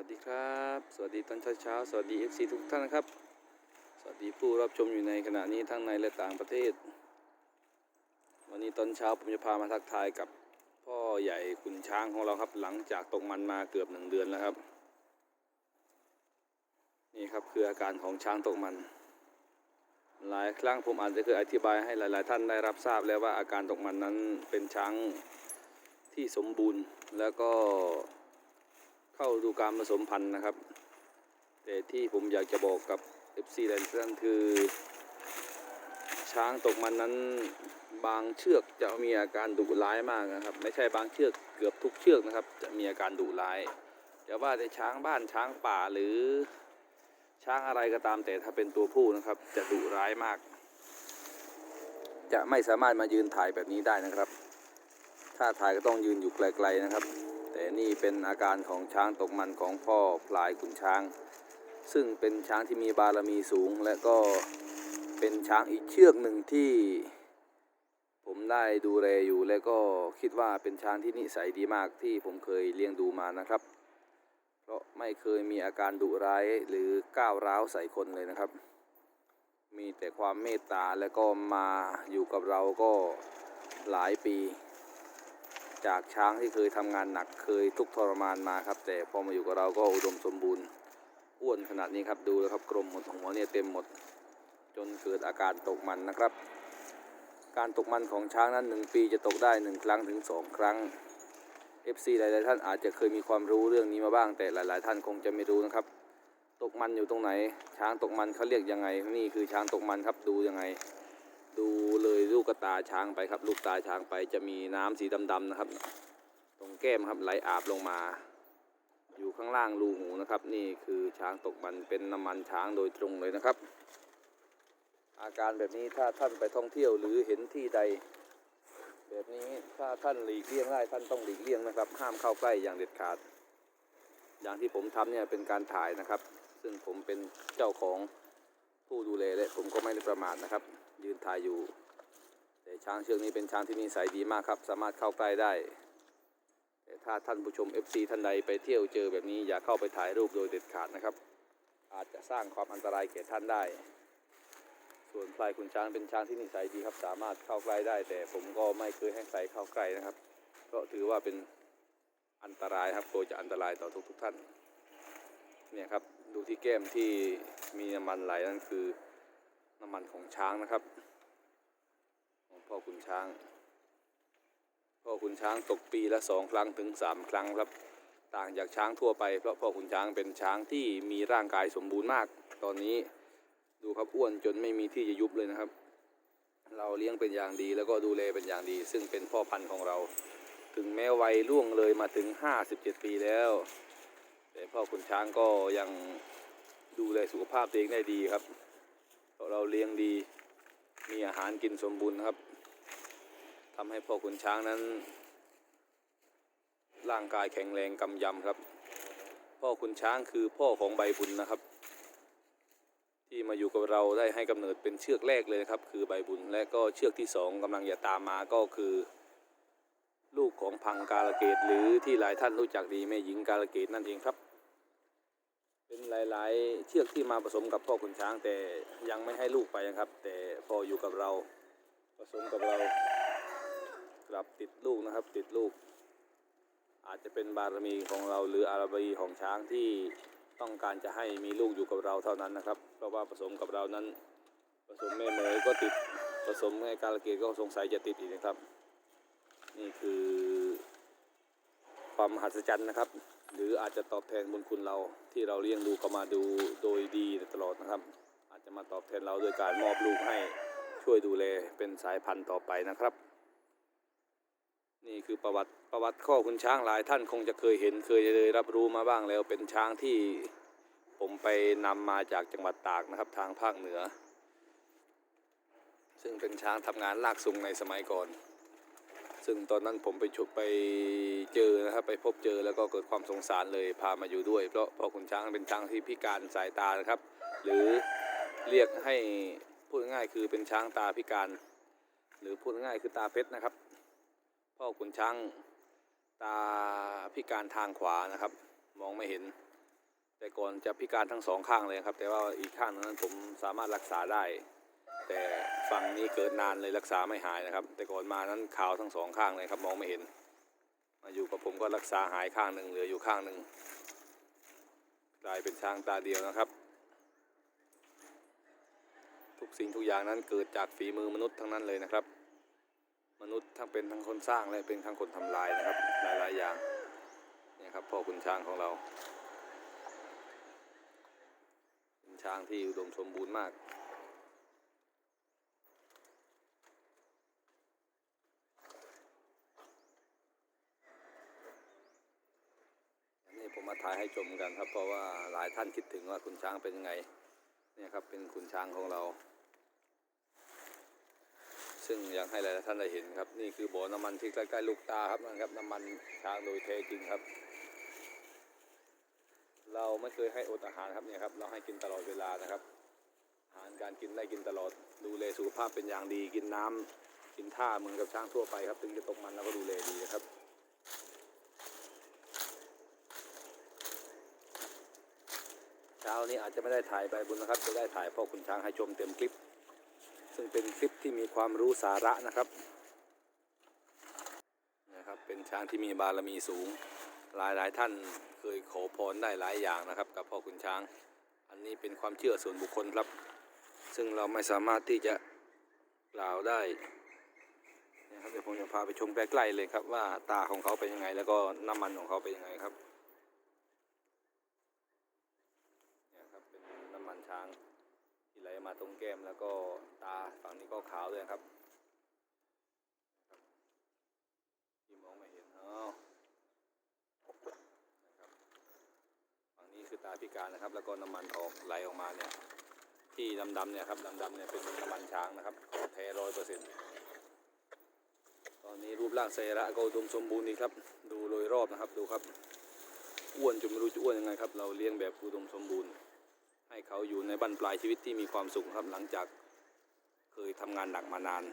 วัสดีครับ สวัสดีตอนเช้าๆสวัสดี FC ทุกท่านนะครับ สวัสดีผู้รับชมอยู่ในขณะนี้ทั้งในและต่างประเทศ วันนี้ตอนเช้าผมจะพามาทักทายกับพ่อใหญ่ขุนช้างของเราครับ หลังจากตกมันมาเกือบหนึ่งเดือนแล้วครับ นี่ครับคืออาการของช้างตกมัน หลายครั้งผมอาจจะเคยอธิบายให้หลาย ๆ ท่านได้รับทราบแล้วว่าอาการตกมันนั้นเป็นช้างที่สมบูรณ์แล้วก็ เข้าดูการผสมพันธุ์นะครับ แต่ที่ผมอยากจะบอกกับ FC หลายท่านคือ ช้างตกมันนั้นบางเชือกจะมีอาการดุร้ายมากนะครับ ไม่ใช่บางเชือกเกือบทุกเชือกนะครับ จะมีอาการดุร้ายอย่าว่าแต่ช้างบ้านช้างป่าหรือช้างอะไรก็ตามแต่ถ้าเป็นตัวผู้นะครับ จะดุร้ายมาก จะไม่สามารถมายืนถ่ายแบบนี้ได้นะครับ ถ้าถ่ายก็ต้องยืนอยู่ไกลๆนะครับ แต่นี่เป็นอาการของช้างตกมันของพ่อพลายขุนช้าง ซึ่งเป็นช้างที่มีบารมีสูง และก็เป็นช้างอีกเชือกหนึ่งที่ผมได้ดูแลอยู่และก็คิดว่าเป็นช้างที่นิสัยดีมากที่ผมเคยเลี้ยงดูมานะครับ เพราะไม่เคยมีอาการดุร้ายหรือก้าวร้าวใส่คนเลยนะครับ มีแต่ความเมตตาและก็มาอยู่กับเราก็หลายปี จากช้างที่เคยทำงานหนักเคยทุกข์ทรมานมาครับ แต่พอมาอยู่กับเราก็อุดมสมบูรณ์อ้วนขนาดนี้ครับดูแล้วครับกลมหมดหัวเนี่ยเต็มหมด จนเกิดอาการตกมันนะครับ การตกมันของช้างนั้นหนึ่งปีจะตกได้หนึ่งครั้งถึงสองครั้ง FC หลาย ๆ ท่านอาจจะเคยมีความรู้เรื่องนี้มาบ้าง แต่หลาย ๆ ท่านคงจะไม่รู้นะครับ ตกมันอยู่ตรงไหน ช้างตกมันเขาเรียกยังไง นี่คือช้างตกมันครับดูยังไง ดูเลยลูกตาช้างไปครับ ลูกตาช้างไปจะมีน้ำสีดำๆนะครับ ตรงแก้มครับไหลอาบลงมา อยู่ข้างล่างรูหูนะครับ นี่คือช้างตกมันเป็นน้ำมันช้างโดยตรงเลยนะครับ อาการแบบนี้ถ้าท่านไปท่องเที่ยวหรือเห็นที่ใด แบบนี้ถ้าท่านหลีกเลี่ยงได้ท่านต้องหลีกเลี่ยงนะครับ ห้ามเข้าใกล้อย่างเด็ดขาด อย่างที่ผมทำเนี่ยเป็นการถ่ายนะครับ ซึ่งผมเป็นเจ้าของผู้ดูแลและผมก็ไม่ได้ประมาทนะครับ ยืนถ่ายอยู่ แต่ช้างเชือกนี้เป็นช้างที่นิสัยดีมากครับ สามารถเข้าใกล้ได้ แต่ถ้าท่านผู้ชม FC ท่านใดไปเที่ยวเจอแบบนี้อย่าเข้าไปถ่ายรูปโดยเด็ดขาดนะครับ อาจจะสร้างความอันตรายแก่ท่านได้ ส่วนพลายขุนช้างเป็นช้างที่นิสัยดีครับ สามารถเข้าใกล้ได้ แต่ผมก็ไม่เคยให้ใครเข้าใกล้นะครับ เพราะถือว่าเป็นอันตรายครับกลัวจะอันตรายต่อทุกทุก ๆ ท่านเนี่ยครับดูที่แก้มที่มีน้ำมันไหลนั่นคือ น้ำมันของช้างนะครับของพ่อขุนช้าง พ่อขุนช้างตกปีละสองครั้งถึงสามครั้งครับ ต่างจากช้างทั่วไปเพราะพ่อขุนช้างเป็นช้างที่มีร่างกายสมบูรณ์มาก ตอนนี้ดูครับอ้วนจนไม่มีที่จะยุบเลยนะครับ เราเลี้ยงเป็นอย่างดีแล้วก็ดูแลเป็นอย่างดี ซึ่งเป็นพ่อพันธุ์ของเรา ถึงแม้วัยล่วงเลยมาถึง 57 ปีแล้ว แต่พ่อขุนช้างก็ยังดูแลสุขภาพตัวเองได้ดีครับ เราเลี้ยงดี มีอาหารกินสมบูรณ์ครับทำให้พ่อขุนช้างนั้น ร่างกายแข็งแรงกำยำครับ พ่อขุนช้างคือพ่อของใบบุญนะครับ ที่มาอยู่กับเราได้ให้กำเนิดเป็นเชือกแรกเลยนะครับ คือใบบุญและก็เชือกที่สองกำลังจะตามมาก็คือลูกของพังกาลเกตหรือที่หลายท่านรู้จักดีแม่หญิงกาลเกตนั่นเองครับ เป็นหลาย ๆ เชือกที่มาผสมกับพ่อขุนช้าง แต่ยังไม่ให้ลูกไปนะครับ แต่พออยู่กับเราผสมกับเรากลับติดลูกนะครับ ติดลูก อาจจะเป็นบารมีของเราหรืออาราบีของช้างที่ต้องการจะให้มีลูกอยู่กับเราเท่านั้นนะครับ เพราะว่าผสมกับเรานั้น ผสมแม่เหมยก็ติดผสมให้กาลเกตก็สงสัยจะติดอีกนะครับ นี่คือ ความมหัศจรรย์นะครับ หรืออาจจะตอบแทนบุญคุณเราที่เราเลี้ยงดูเขามาดูโดยดีตลอดนะครับ อาจจะมาตอบแทนเราโดยการมอบลูกให้ช่วยดูแลเป็นสายพันธุ์ต่อไปนะครับ นี่คือประวัติประวัติข้อคุณช้างหลายท่านคงจะเคยเห็นเคยได้รับรู้มาบ้างแล้ว เป็นช้างที่ผมไปนำมาจากจังหวัดตากนะครับทางภาคเหนือ ซึ่งเป็นช้างทำงานลากซุงในสมัยก่อน ซึ่งตอนนั้นผมไปชุบไปเจอนะครับไปพบเจอแล้วก็เกิดความสงสารเลยพามาอยู่ด้วย เพราะพ่อขุนช้างเป็นช้างที่พิการสายตานะครับ หรือเรียกให้พูดง่ายคือเป็นช้างตาพิการ หรือพูดง่ายคือตาเพชรนะครับ พ่อขุนช้างตาพิการทางขวานะครับ มองไม่เห็น แต่ก่อนจะพิการทั้งสองข้างเลยครับ แต่ว่าอีกข้างนั้นผมสามารถรักษาได้ แต่ฝั่งนี้เกิดนานเลยรักษาไม่หายนะครับ แต่ก่อนมานั้นขาวทั้งสองข้างเลยครับมองไม่เห็น มาอยู่กับผมก็รักษาหายข้างหนึ่งเหลืออยู่ข้างหนึ่งกลายเป็นช้างตาเดียวนะครับ ทุกสิ่งทุกอย่างนั้นเกิดจากฝีมือมนุษย์ทั้งนั้นเลยนะครับ มนุษย์ทั้งเป็นทั้งคนสร้างและเป็นทั้งคนทำลายนะครับ หลายๆอย่างนี่ครับพ่อคุณช้างของเราเป็นช้างที่อุดมสมบูรณ์มาก อันนี้ ผมมาถ่ายให้ชมกันครับ เพราะว่าหลายท่านคิดถึงว่าคุณช้างเป็นยังไงเนี่ยครับเป็นคุณช้างของเรา ซึ่งอยากให้หลายท่านได้เห็นครับ นี่คือบ่อน้ำมันที่ใกล้ๆลูกตาครับนะครับน้ำมันช้างโดยแท้จริงครับ เราไม่เคยให้อดอาหารครับเนี่ยครับ เราให้กินตลอดเวลานะครับอาหารการกินได้กินตลอดดูแลสุขภาพเป็นอย่างดี กินน้ำกินท่าเหมือนกับช้างทั่วไปครับ ถึงจะตกมันเราก็ดูแลดีานี้อาจจะไม่ได้ถ่ายใบบุญนะครับ จะได้ถ่ายพ่อคุณช้างให้ชมเต็มคลิป ซึ่งเป็นคลิปที่มีความรู้สาระนะครับนะครับเป็นช้างที่มีบารมีสูง หลายหลายท่านเคยขอพรได้หลายอย่างนะครับ กับพ่อคุณช้าง อันนี้เป็นความเชื่อส่วนบุคคลครับ ซึ่งเราไม่สามารถที่จะกล่าวได้นะครับเดี๋ยวผมจะพาไปชมใกล้ๆเลยครับว่าตาของเขาเป็นยังไง แล้วก็น้ำมันของเขาเป็นยังไงครับ เนี่ยครับเป็นน้ำมันช้างที่ไหล มาตรงแก้มแล้วก็ตาฝั่งนี้ก็ขาวด้วยครับที่มองไม่เห็นอ๋อนะครับฝั่งนี้คือตาพิการนะครับ แล้วก็น้ำมันออกไหลออกมาเนี่ยที่ดำๆเนี่ยครับดำๆเนี่ยเป็นน้ำมันช้างนะครับแท้ร้อยเปอร์เซ็นต์ตอนนี้รูปร่างเซระก็ดมสมบูรณ์ดีครับ ดูโดยรอบนะครับดูครับอ้วนจนไม่รู้จะอ้วนยังไงครับ เราเลี้ยงแบบอุดมสมบูรณ์ ให้เขาอยู่ในบั้นปลายชีวิตที่มีความสุขครับหลังจากเคยทำงานหนักมานาน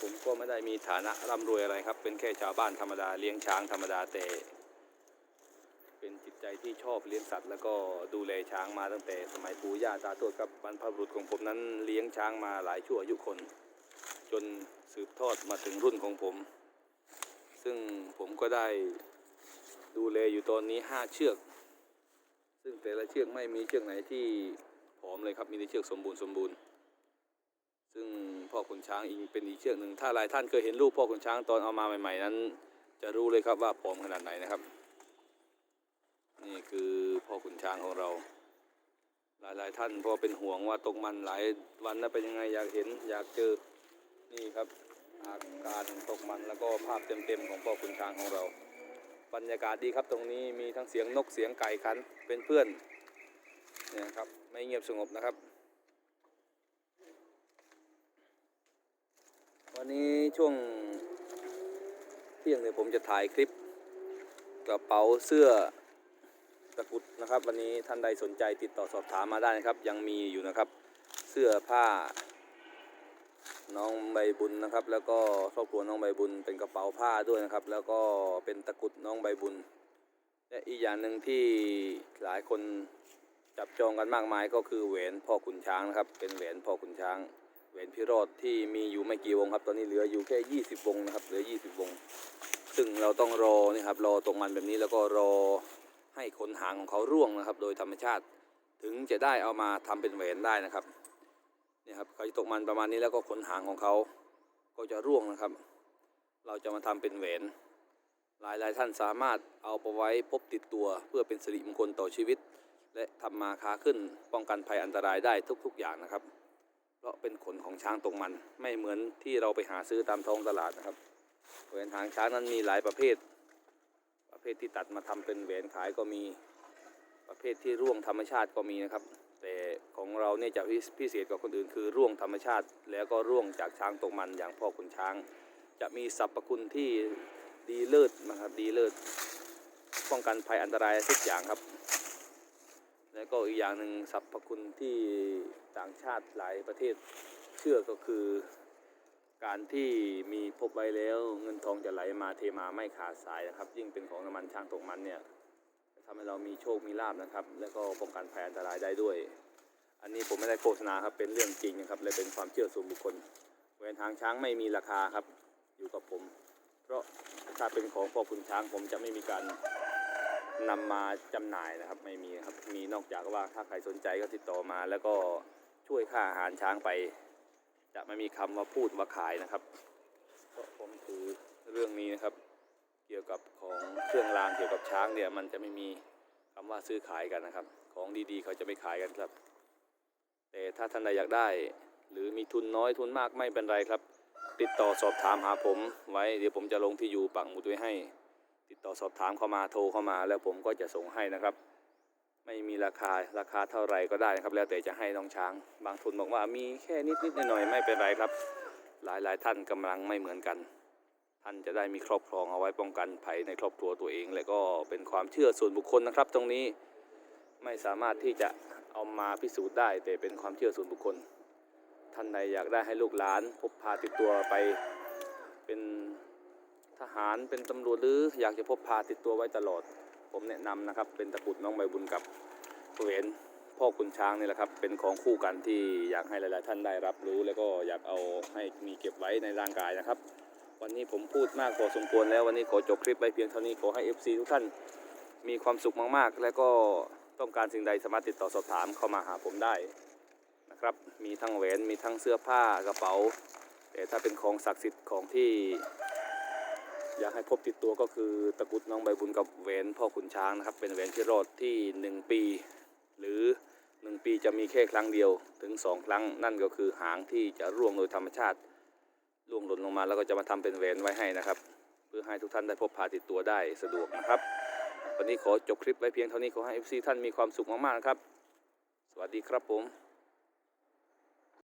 ผมก็ไม่ได้มีฐานะร่ำรวยอะไรครับ เป็นแค่ชาวบ้านธรรมดาเลี้ยงช้างธรรมดาแต่ เป็นจิตใจที่ชอบเลี้ยงสัตว์ แล้วก็ดูแลช้างมาตั้งแต่สมัยปู่ย่าตาทวดครับบรรพบุรุษของผมนั้นเลี้ยงช้างมาหลายชั่วอายุคน จนสืบทอดมาถึงรุ่นของผม ซึ่งผมก็ได้ดูแลอยู่ตอนนี้ห้าเชือก ซึ่งแต่ละเชือกไม่มีเชือกไหนที่ผอมเลยครับมีแต่เชือกสมบูรณ์สมบูรณ์ ซึ่งพ่อขุนช้างอีกเป็นอีกเชือกหนึ่งถ้าหลายท่านเคยเห็นรูปพ่อขุนช้างตอนเอามาใหม่ ๆ นั้น จะรู้เลยครับว่าผอมขนาดไหนนะครับ นี่คือพ่อขุนช้างของเรา หลายๆท่านพอเป็นห่วงว่าตกมันหลายวันนั้นเป็นยังไงอยากเห็นอยากเจอนี่ครับอาการตกมันแล้วก็ภาพเต็มๆของพ่อขุนช้างของเรา บรรยากาศดีครับตรงนี้มีทั้งเสียงนกเสียงไก่ขันเป็นเพื่อนเนี่ยครับไม่เงียบสงบนะครับ วันนี้ช่วงเที่ยงเนี่ยผมจะถ่ายคลิปกระเป๋าเสื้อตะกุดนะครับ วันนี้ท่านใดสนใจติดต่อสอบถามมาได้นะครับ ยังมีอยู่นะครับ เสื้อผ้า น้องใบบุญนะครับ แล้วก็ครอบครัวน้องใบบุญ เป็นกระเป๋าผ้าด้วยนะครับ แล้วก็เป็นตะกุดน้องใบบุญ และอีกอย่างหนึ่งที่หลายคนจับจองกันมากมายก็คือแหวนพ่อขุนช้างนะครับ เป็นแหวนพ่อขุนช้างแหวนพิโรธที่มีอยู่ไม่กี่วงครับ ตอนนี้เหลืออยู่แค่ 20 วงนะครับ เหลือ 20 วง ซึ่งเราต้องรอนี่ครับรอตรงมันแบบนี้แล้วก็รอให้ขนหางของเขาร่วงนะครับ โดยธรรมชาติ ถึงจะได้เอามาทำเป็นแหวนได้นะครับ เนี่ยครับเขาจะตกมันประมาณนี้แล้วก็ขนหางของเขาก็จะร่วงนะครับ เราจะมาทำเป็นแหวน หลายหลายท่านสามารถเอาไปไว้พบติดตัวเพื่อเป็นสิริมงคลต่อชีวิต และทำมาค้าขึ้นป้องกันภัยอันตรายได้ทุกๆอย่างนะครับ เพราะเป็นขนของช้างตกมันไม่เหมือนที่เราไปหาซื้อตามท้องตลาดนะครับแหวนหางช้างนั้นมีหลายประเภท ประเภทที่ตัดมาทำเป็นแหวนขายก็มีประเภทที่ร่วงธรรมชาติก็มีนะครับ แต่ของเราเนี่ยจะพิพเศษกว่าคนอื่น คือร่วงธรรมชาติ แล้วก็ร่วงจากช้างตกมันอย่างพ่อขุนช้าง จะมีสรรพคุณที่ดีเลิศนะครับดีเลิศป้องกันภัยอันตรายทุกอย่างครับ แล้วก็อีกอย่างหนึ่งสรรพคุณที่ต่างชาติหลายประเทศเชื่อก็คือ การที่มีพบไว้แล้วเงินทองจะไหลมาเทมาไม่ขาดสายนะครับ ยิ่งเป็นของน้ำมันช้างตกมันเนี่ย ทำให้เรามีโชคมีลาบนะครับ แล้วก็ป้องกันภัยอันตรายได้ด้วย อันนี้ผมไม่ได้โฆษณาครับเป็นเรื่องจริงนะครับและเป็นความเชื่อส่วนบุคคลแหวนหางช้างไม่มีราคาครับ อยู่กับผม เพราะถ้าเป็นของพ่อคุณช้างผมจะไม่มีการนำมาจำหน่ายนะครับ ไม่มีครับมีนอกจากว่าถ้าใครสนใจก็ติดต่อมา แล้วก็ช่วยค่าอาหารช้างไป จะไม่มีคำว่าพูดว่าขายนะครับเพราะผมถือเรื่องนี้นะครับ เกี่ยวกับของเครื่องรางเกี่ยวกับช้างเนี่ยมันจะไม่มีคำว่าซื้อขายกันนะครับ ของดีๆ เขาจะไม่ขายกันครับ แต่ถ้าท่านใดอยากได้ หรือมีทุนน้อยทุนมากไม่เป็นไรครับ ติดต่อสอบถามหาผมไว้เดี๋ยวผมจะลงที่อยู่ปักหมุดไว้ให้ ติดต่อสอบถามเข้ามาโทรเข้ามาแล้วผมก็จะส่งให้นะครับ ไม่มีราคาราคาเท่าไหร่ก็ได้นะครับ แล้วแต่จะให้น้องช้าง บางทุนบอกว่ามีแค่นิดนิดๆหน่อยๆไม่เป็นไรครับ หลายหลายๆท่านกำลังไม่เหมือนกัน ท่านจะได้มีครอบครองเอาไว้ป้องกันภัยในครอบครัวตัวเอง และก็เป็นความเชื่อส่วนบุคคลนะครับ ตรงนี้ไม่สามารถที่จะเอามาพิสูจน์ได้ แต่เป็นความเชื่อส่วนบุคคล ท่านใดอยากได้ให้ลูกหลานพกพาติดตัวไปเป็นทหารเป็นตำรวจหรืออยากจะพกพาติดตัวไว้ตลอด ผมแนะนำนะครับเป็นตะกุดน้องใบบุญกับเหรียพ่อคุณช้างนี่แหละครับเป็นของคู่กันที่อยากให้หลาย ๆ ท่านได้รับรู้ แล้วก็อยากเอาให้มีเก็บไว้ในร่างกายนะครับ วันนี้ผมพูดมากพอสมควรแล้ววันนี้ขอจบคลิปไว้เพียงเท่านี้ขอให้ FC ทุกท่านมีความสุขมากๆ และก็ต้องการสิ่งใดสามารถติดต่อสอบถามเข้ามาหาผมได้นะครับ มีทั้งแหวนมีทั้งเสื้อผ้ากระเป๋า แต่ถ้าเป็นของศักดิ์สิทธิ์ของที่ อยากให้พบติดตัวก็คือตะกุดน้องใบบุญกับแหวนพ่อขุนช้างนะครับ เป็นแหวนที่รอดที่ 1 ปี หรือ 1 ปีจะมีแค่ครั้งเดียวถึง 2 ครั้ง นั่นก็คือหางที่จะร่วงโดยธรรมชาติ ร่วงหล่นลงมาแล้วก็จะมาทำเป็นแหวนไว้ให้นะครับ เพื่อให้ทุกท่านได้พบพาติดตัวได้สะดวกนะครับ วันนี้ขอจบคลิปไว้เพียงเท่านี้ขอให้ FC ท่านมีความสุขมากๆนะครับ สวัสดีครับผม